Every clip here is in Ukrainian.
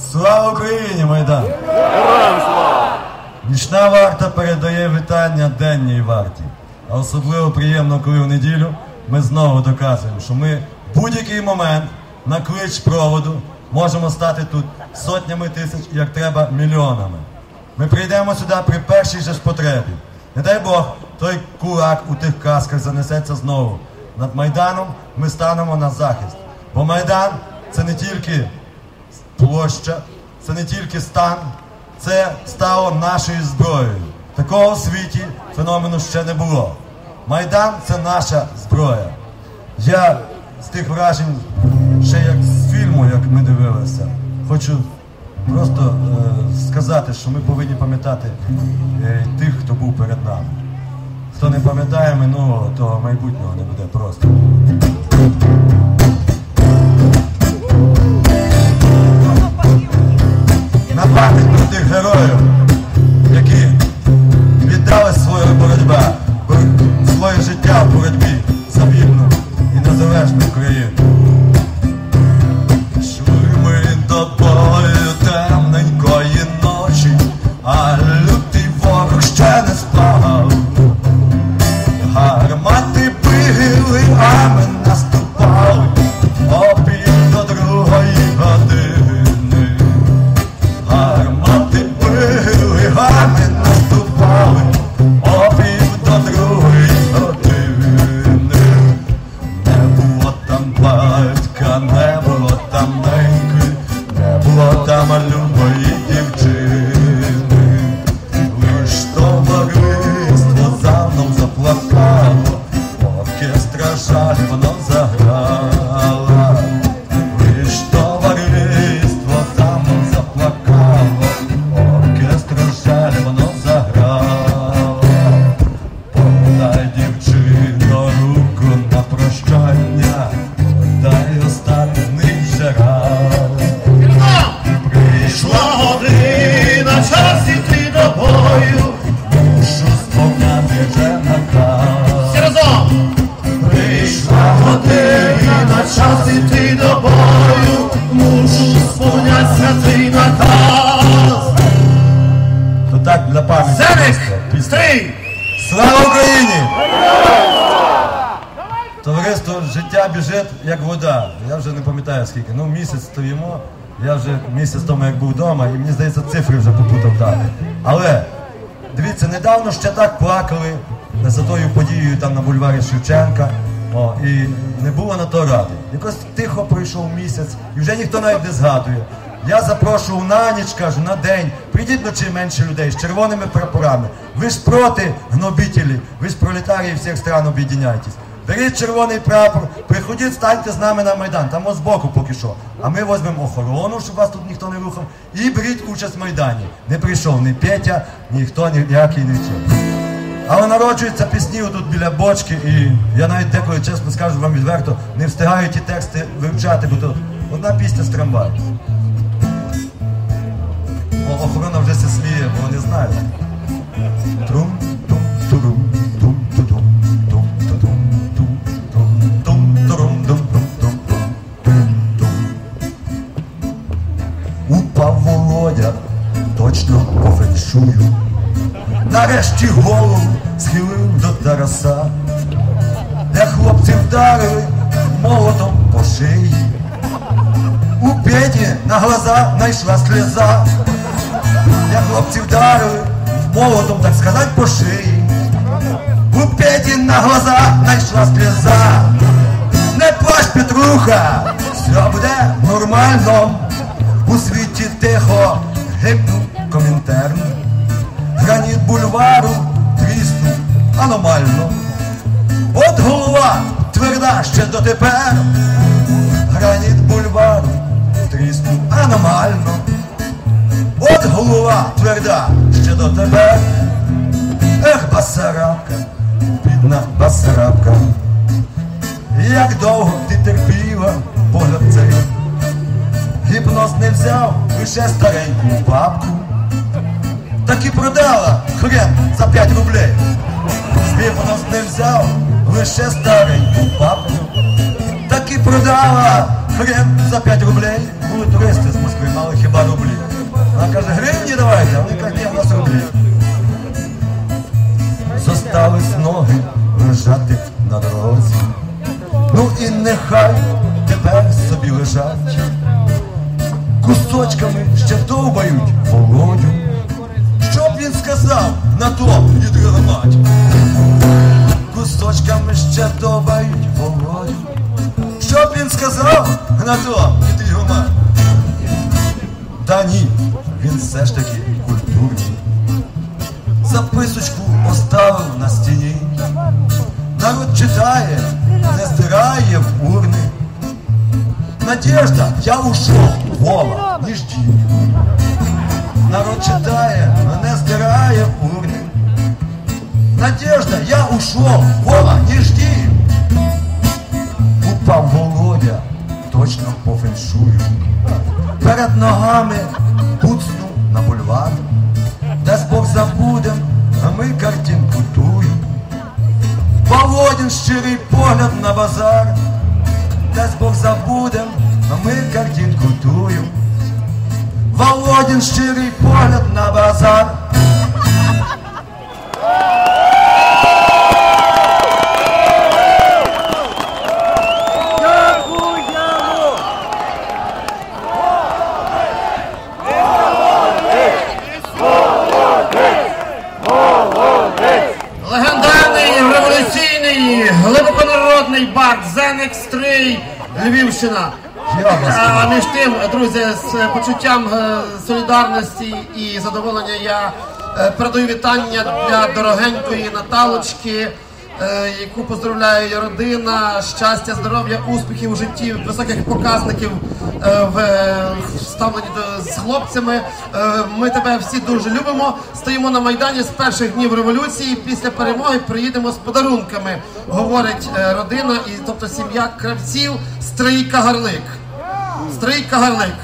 Слава Україні, Майдан! Нічна варта передає вітання денній варті. А особливо приємно, коли в неділю ми знову доказуємо, що ми в будь-який момент на клич проводу можемо стати тут сотнями тисяч, як треба, мільйонами. Ми прийдемо сюди при першій же ж потребі. Не дай Бог, той кулак у тих касках занесеться знову. Над Майданом ми станемо на захист. Бо Майдан це не тільки площа, це не тільки стан, це стало нашою зброєю. Такого в світі феномену ще не було. Майдан це наша зброя. Я з тих вражень, ще як з фільму, як ми дивилися, хочу просто е, сказати, що ми повинні пам'ятати е, тих, хто був перед нами. Хто не пам'ятає минулого, того майбутнього не буде просто. Пам'ять про тих героїв, Пісня. Стрій! Слава Україні! Товариство життя біжить як вода. Я вже не пам'ятаю скільки. Ну місяць стоїмо. Я вже місяць тому як був вдома, і мені здається, цифри вже попутав дати. Але дивіться, недавно ще так плакали за тою подією там на бульварі Шевченка. О, і не було на то ради. Якось тихо пройшов місяць, і вже ніхто навіть не згадує. Я запрошував на ніч, кажу, на день. Прийдіть вночі менше людей з червоними прапорами. Ви ж проти гнобителі, ви ж пролетарії всіх стран об'єдняйтесь. Беріть червоний прапор, приходіть, станьте з нами на Майдан, там ось збоку поки що. А ми візьмемо охорону, щоб вас тут ніхто не рухав, і беріть участь в Майдані. Не прийшов ні Петя, ніхто, ніякий не цього. Але народжуються пісні тут біля бочки, і я навіть деколи, чесно скажу вам відверто, не встигаю ті тексти вивчати, бо то одна пісня з трамваю. О, охорона вже се сміє, бо вони знають. Трум, тум, турум, тум, тудум, тум, тудум, тум, тум, тум, турум, дум, дум, дум, дум, дум. Упав Володя, точно по. Нарешті голову схилив до Тараса, де хлопці вдарили молотом по шиї. У Петі на глаза найшла сльоза, де хлопці вдарили молотом, так сказать, по шиї. У Петі на глаза найшла сльоза. Не плач, Петруха, все буде нормально. У світі тихо гибнув комінтерн. Граніт бульвару тріснув аномально. От голова тверда ще дотепер. Граніт бульвару тріснув аномально. От голова тверда ще дотепер. Ех, басарабка, бідна басарабка. Як довго ти терпіла погляд цей, гіпноз не взяв лише стареньку бабку, так і продала хрен за 5 рублей. Гіпноз не взяв лише стареньку бабку, так і продала хрен за 5 рублей. Були туристи з Москви, мали хіба рублі. Вона каже, гривні давайте, а вони кажуть, ні, в нас рублі. Зостались ноги лежати на дорозі. Ну і нехай тепер собі лежать. Кусочками ще довбають володю. Що б він сказав на то, дідрига мать? Кусочками ще довбають володю. Що б він сказав на то, дідрига мать? Та ні, він все ж таки культурний. Записочку оставив на стіні. Народ читає, не здирає в урни. Надежда, я ушел, Вова, не жди. Народ читає, не здирає в урни. Надежда, я ушел, Вова, не жди. Упав Володя, точно по феншую. Перед ногами забудем, а ми картинку тую. Володин щирий погляд на базар. Дасть Бог забудем, а ми картинку тую. Володін щирий погляд на базар. Львівщина. А між тим, друзі, з почуттям е, солідарності і задоволення я е, передаю вітання для дорогенької Наталочки, е, яку поздравляє її родина, щастя, здоров'я, успіхів у житті, високих показників в е, ставленні з хлопцями. Е, Ми тебе всі дуже любимо. Стоїмо на майдані з перших днів революції. Після перемоги приїдемо з подарунками, говорить е, родина, і тобто сім'я кравців Стрийка Гарлик. Стрийка Гарлик.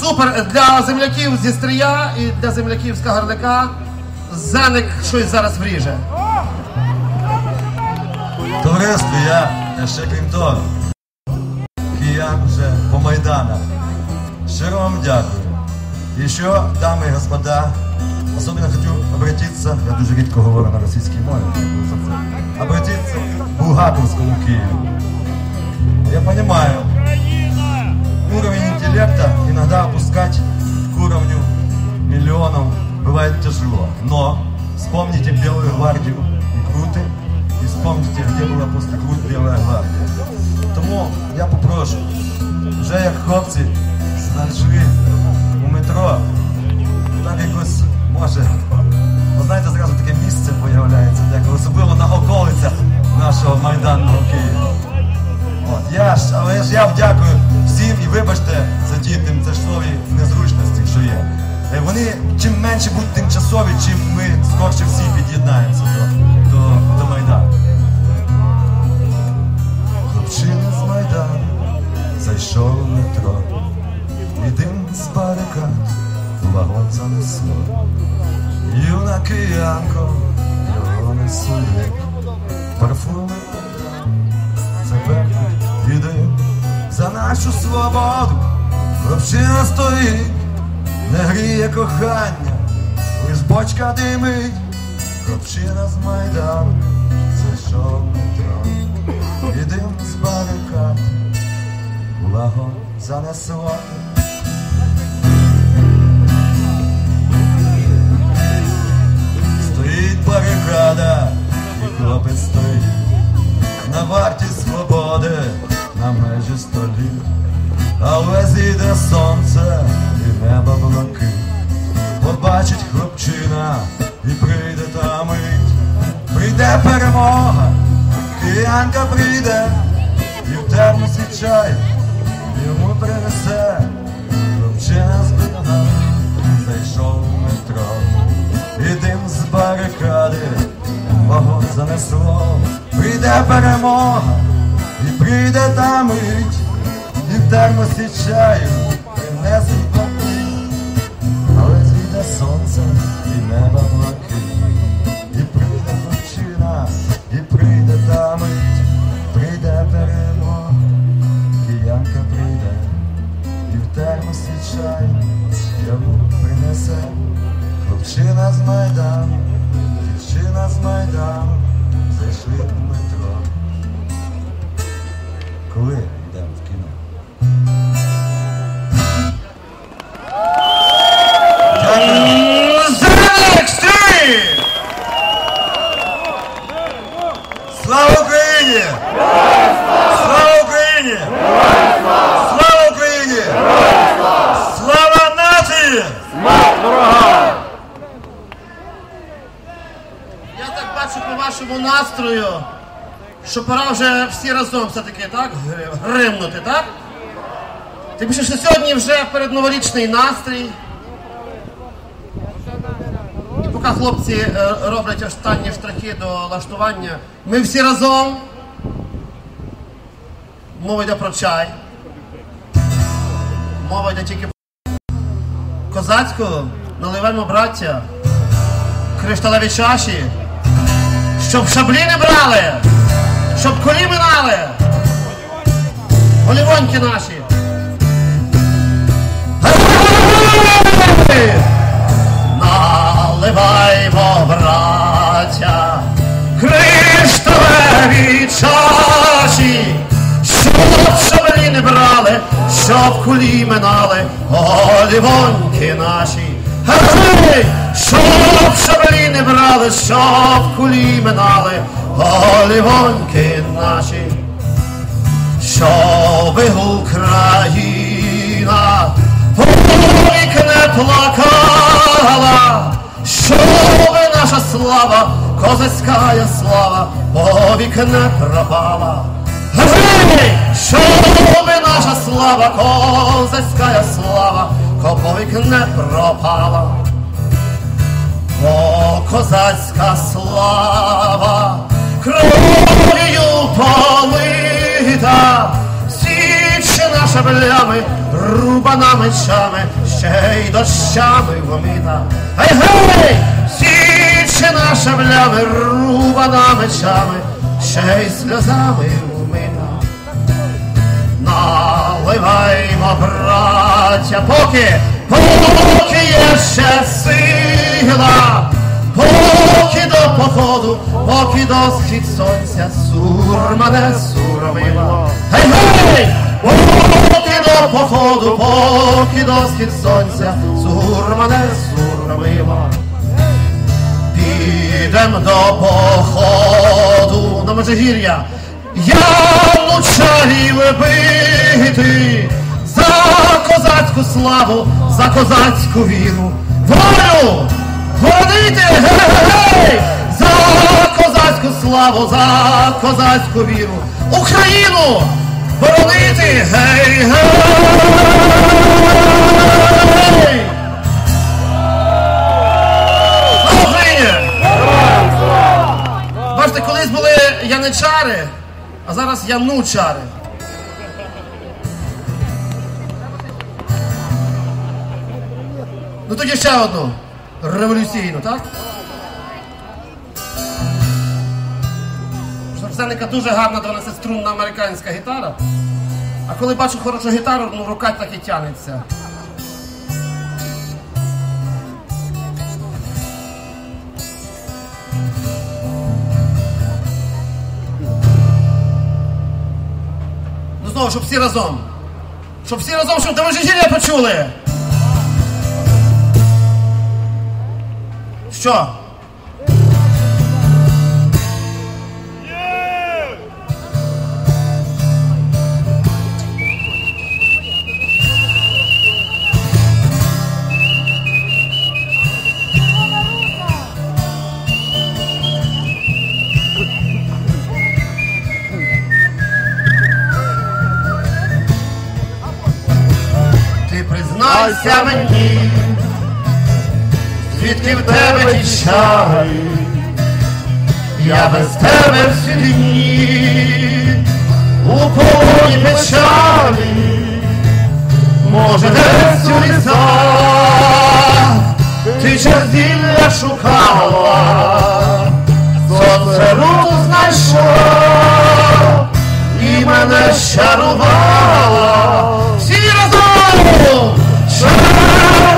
Супер для земляків зі Стрия і для земляків з Кагарлика. Заник щось зараз вріже. Товариство, я ще крім того, киян вже по Майданах. Щиро вам дякую. І що, дамы и господа, особенно хочу обратиться, я дуже рідко говорю на російській мові, дякую за це, обратиться к Булгаковскому Киеву. Я понимаю, уровень интеллекта иногда опускать к уровню миллионов бывает тяжело. Но вспомните Белую гвардию и Круты, и вспомните, где была после Крут Белая гвардія. Тому я попрошу, вже як хлопці знайшли у метро, там якось може, ви знаєте, зразу таке місце появляється, деколи, особливо на околицях нашого майданного Києва. От, я ж, але ж я вдякую всім і вибачте за ті тимчасові незручності, що є. Е, Вони чим менше будуть тимчасові, чим ми скорше всі під'єднаємося зайшов метро, і дим з барикад вагон занесло. Юна киянко, його не сує, парфуми Запеклий іди за нашу свободу, хлопчина стоїть, не гріє кохання, лиш бочка димить, хлопчина з Майдану зайшов метро, і дим з барикад вагон занесло. Стоїть барикада, і хлопець стоїть на варті свободи на межі століт, але зійде сонце і небо блакит. Побачить хлопчина і прийде та мить, прийде перемога, киянка прийде, і в термосі чай йому би на нас зайшов метро, і дим з барикади вагон занесло, прийде перемога, і прийде та мить, і в термосі чаю принесуть хлопчина з Майдану, дівчина з Майдану, зайшли в метро. Коли йдемо в кіно? Дякую. Слава Україні! Всі разом все-таки так гримнути, так? Тим більше, що сьогодні вже передноворічний настрій. І поки хлопці е, роблять останні штрихи до лаштування, ми всі разом. Мова йде про чай. Мова йде тільки про козацьку, наливаємо браття, кришталеві чаші, щоб шаблі не брали, щоб колі минали, олівоньки наші. Наливаймо, браття, кришталеві чаші, щоб шаблі не брали, щоб кулі минали, олівоньки наші. Гей! Щоб шаблі не брали, щоб кулі минали, олівоньки наші. Щоби Україна повік не плакала, щоби наша слава, козацька слава, повік не пропала. Щоби наша слава, козацька слава, повік не пропала. О, козацька слава, кров'ю полита, січ наша блями, рубана мечами, ще й дощами вмита. Гей, гей, січ наша блями, рубана мечами, ще й сльозами вмита. Наливаймо, браття, поки, поки є ще сила, поки до походу, поки до схід сонця сурма не суровила. Гей, гей! Поки до походу, поки до схід сонця сурма не суровила. Підем до походу на Межигір'я. Янучарів бити за козацьку славу, за козацьку віру. Волю! Боронити! Гей! За козацьку славу, за козацьку віру. Україну! Боронити! Гей! Гей! Україні! Бачите, колись були яничари, а зараз янучари. Ну тоді ще одну революційну, так? Арсеника дуже гарна 12-струнна американська гітара. А коли бачу хорошу гітару, ну рука так і тянеться. Ну знову, щоб всі разом. Щоб всі разом, щоб Доможигір'я почули. Що? Ти признайся мені, звідки в тебе ті чари, я без тебе всі дні, у полі печалі, може десь у лісах, ти черзілля шукала, сонце руку знайшов, і мене щарувала, всі разом! я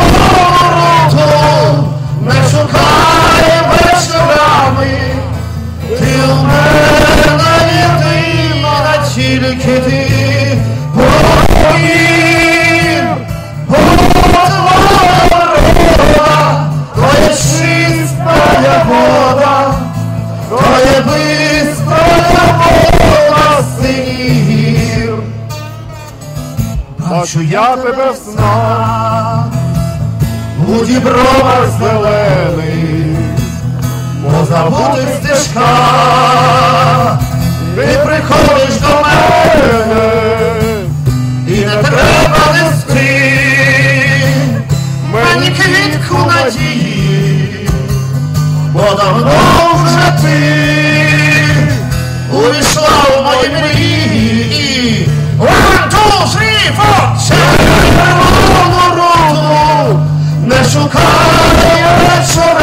забутих стежках, ти приходиш до мене, і не треба нести мені квітку надії, бо давно вже ти увійшла у мої мрії. Two, three, four, не шукай вечорами,